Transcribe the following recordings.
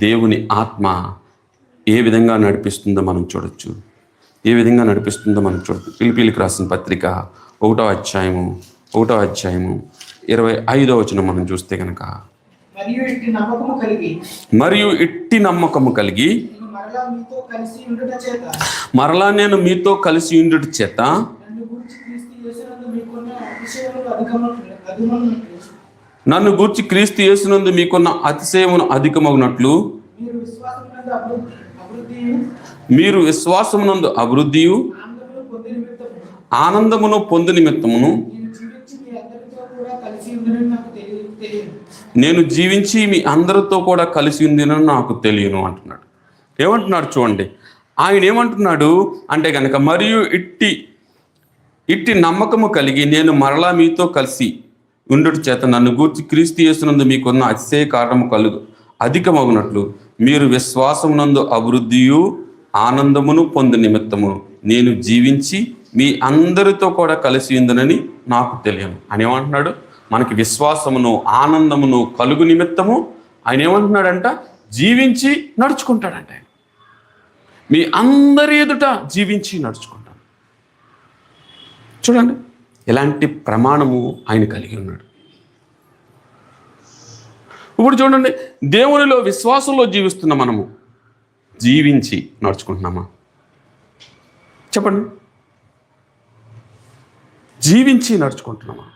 దేవుని ఆత్మ ఏ విధంగా నడిపిస్తుందో మనం చూడొచ్చు. ఏ విధంగా నడిపిస్తుందో మనం చూడొచ్చు. పిలిపిలికి రాసిన పత్రిక ఒకటో అధ్యాయము ఒకటో అధ్యాయము ఇరవై ఐదో వచనం మనం చూస్తే కనుక మరియు ఇట్టి నమ్మకము కలిగి మరలా నేను మీతో కలిసి ఉండుట చేత నన్ను గూర్చి క్రీస్తు యేసునందు మీకున్న అతిశయమును అధికమగునట్లు మీరు విశ్వాసమునందు అభివృద్ధి అభివృద్ధి అభివృద్ధియు పొంది ఆనందమును పొందు నిమిత్తమును నేను జీవించి మీ అందరితో కూడా కలిసి ఉందని నేను జీవించి మీ అందరితో కూడా కలిసి ఉందినని నాకు తెలియను అంటున్నాడు. ఏమంటున్నాడు చూడండి. ఆయన ఏమంటున్నాడు అంటే కనుక మరియు ఇట్టి ఇట్టి నమ్మకము కలిగి నేను మరలా మీతో కలిసి ఉండుట చేత నన్ను గూర్చి క్రీస్తు చేస్తున్నందు మీకున్న అతిశయ కారణము కలుగు. అధికమగునట్లు మీరు విశ్వాసమునందు అభివృద్ధియు ఆనందమును పొందు నిమిత్తము నేను జీవించి మీ అందరితో కూడా కలిసి ఉందనని నాకు తెలియను అని ఏమంటున్నాడు? మనకి విశ్వాసమును ఆనందమును కలుగు నిమిత్తము ఆయన ఏమంటున్నాడంట? జీవించి నడుచుకుంటాడంట ఆయన. మీ అందరి ఎదుట జీవించి నడుచుకుంటాడు. చూడండి. ఎలాంటి ప్రమాణము ఆయన కలిగి ఉన్నాడు? ఇప్పుడు చూడండి దేవునిలో విశ్వాసంలో జీవిస్తున్న మనము జీవించి నడుచుకుంటున్నామా? చెప్పండి. జీవించి నడుచుకుంటున్నామా?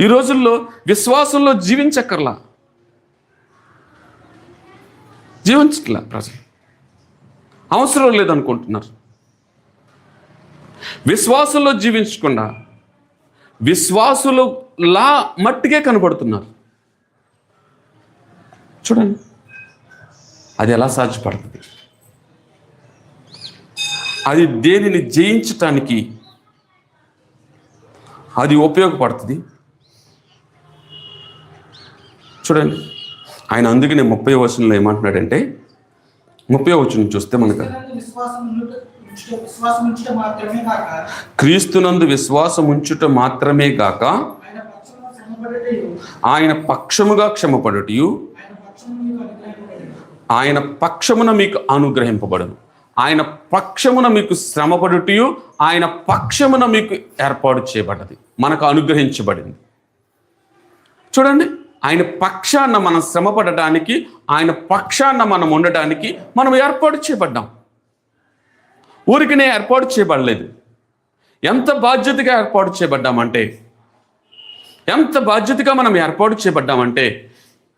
ఈ రోజుల్లో విశ్వాసంలో జీవించక్కర్లా? జీవించట్లా ప్రజలు? అవసరం లేదనుకుంటున్నారు. విశ్వాసంలో జీవించకుండా విశ్వాసులులా మట్టికే కనబడుతున్నారు. చూడండి. అది ఎలా సాధ్యపడుతుంది? అది దేనిని జయించటానికి అది ఉపయోగపడుతుంది? చూడండి. ఆయన అందుకనే ముప్పై వచనంలో ఏమంటున్నాడంటే ముప్పై వచనం చూస్తే మనకు క్రీస్తునందు విశ్వాసం ఉంచుట మాత్రమే గాక ఆయన పక్షముగా క్షమపడుటయు. ఆయన పక్షము మీకు అనుగ్రహింపబడేది ఆయన పక్షమున మీకు అనుగ్రహింపబడను. ఆయన పక్షమున మీకు శ్రమపడుటయు. ఆయన పక్షమున మీకు ఏర్పాటు చేయబడ్డది. మనకు అనుగ్రహించబడింది. చూడండి ఆయన పక్షాన మనం శ్రమపడటానికి ఆయన పక్షాన మనం ఉండటానికి మనం ఏర్పాటు చేయబడ్డాం. ఊరికినే ఏర్పాటు చేయబడలేదు. ఎంత బాధ్యతగా ఏర్పాటు చేయబడ్డామంటే ఎంత బాధ్యతగా మనం ఏర్పాటు చేయబడ్డామంటే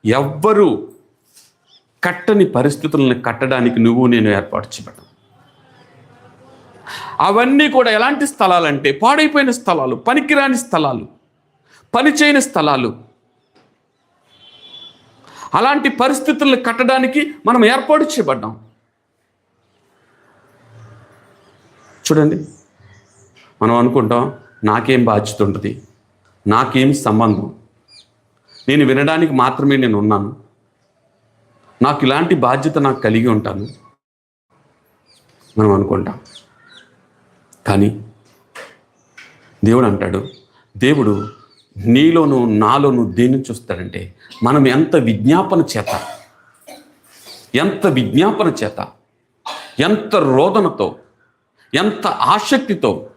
ఎవ్వరూ కట్టని పరిస్థితులను కట్టడానికి నువ్వు నేను ఏర్పాటు చేయబడ్డా. అవన్నీ కూడా ఎలాంటి స్థలాలంటే పాడైపోయిన స్థలాలు పనికిరాని స్థలాలు పనిచేయని స్థలాలు. అలాంటి పరిస్థితులను కట్టడానికి మనం ఏర్పాటు చేయబడ్డాం. చూడండి. మనం అనుకుంటాం నాకేం బాధ్యత ఉంటుంది నాకేం సంబంధం. నేను వినడానికి మాత్రమే నేను ఉన్నాను. నాకు ఇలాంటి బాధ్యత నాకు కలిగి ఉంటాను. మనం అనుకుంటాం. కానీ దేవుడు అంటాడు దేవుడు నీలోను నాలోను దేన్ని చూస్తాడంటే మనం ఎంత విజ్ఞాపన చేత ఎంత విజ్ఞాపన చేత ఎంత రోదనతో ఎంత ఆసక్తితో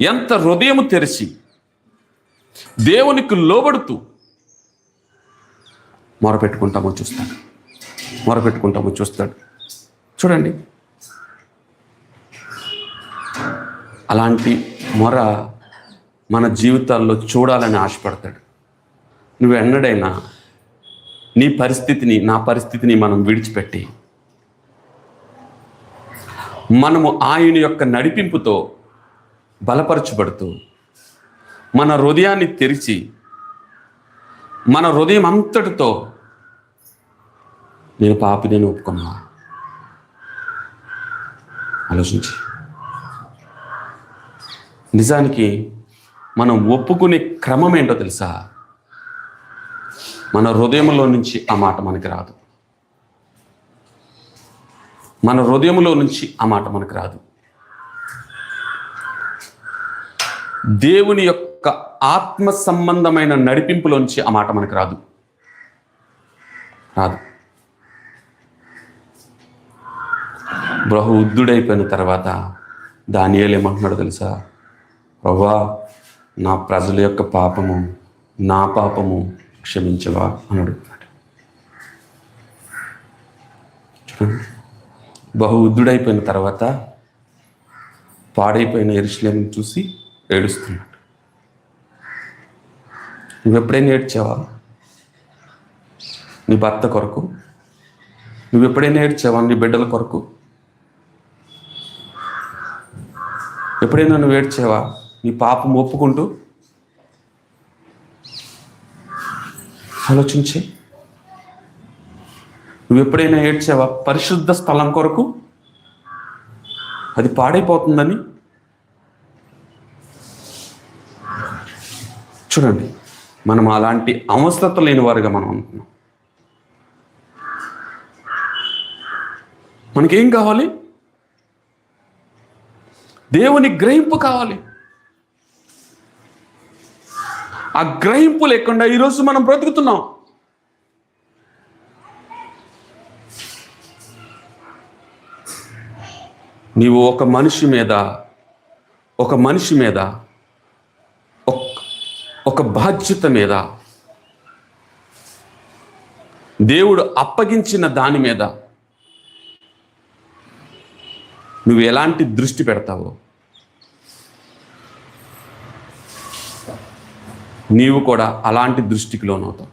ఎంత హృదయము తెరిచి దేవునికి లోబడుతూ మొరపెట్టుకుంటామో చూస్తాడు. మొరపెట్టుకుంటామో చూస్తాడు. చూడండి. అలాంటి మొర మన జీవితాల్లో చూడాలని ఆశపడతాడు. నువ్వు ఎన్నడైనా నీ పరిస్థితిని నా పరిస్థితిని మనం విడిచిపెట్టి మనము ఆయన యొక్క నడిపింపుతో బలపరచబడుతూ మన హృదయాన్ని తెరిచి మన హృదయం అంతటితో నేను పాపి నేను ఒప్పుకున్నా. ఆలోచించి. నిజానికి మనం ఒప్పుకునే క్రమం ఏంటో తెలుసా? మన హృదయంలో నుంచి ఆ మాట మనకి రాదు. మన హృదయంలో నుంచి ఆ మాట మనకు రాదు. దేవుని యొక్క ఆత్మ సంబంధమైన నడిపింపులోంచి ఆ మాట మనకు రాదు. రాదు. బహు ఉద్దుడైపోయిన తర్వాత దానియేలు ఏమంటున్నాడు తెలుసా? ప్రభా నా ప్రజల యొక్క పాపము నా పాపము క్షమించవా? అని అడుగుతున్నాడు. చూడండి. బహు ఉద్దుడైపోయిన తర్వాత పాడైపోయిన ఎరుశ్లేం చూసి ఏడుస్తున్నాడు. నువ్వు ఎప్పుడైనా ఏడ్చావా? నీ భర్త కొరకు? నువ్వు ఎప్పుడైనా ఏడ్చావా నీ బిడ్డల కొరకు? ఎప్పుడైనా నువ్వు ఏడ్చావా? నీ పాపం ఒప్పుకుంటూ? ఆలోచించే? నువ్వు ఎప్పుడైనా ఏడ్చావా? పరిశుద్ధ స్థలం కొరకు? అది పాడైపోతుందని? చూడండి మనం అలాంటి అవస్థత లేని వారుగా మనం ఉంటున్నాం మనకేం కావాలి? దేవుని గ్రహింపు కావాలి. ఆ గ్రహింపు లేకుండా ఈరోజు మనం బ్రతుకుతున్నాం. నీవు ఒక మనిషి మీద ఒక మనిషి మీద ఒక బాధ్యత మీద దేవుడు అప్పగించిన దాని మీద నువ్వు ఎలాంటి దృష్టి పెడతావో నీవు కూడా అలాంటి దృష్టికి లోనవుతావు.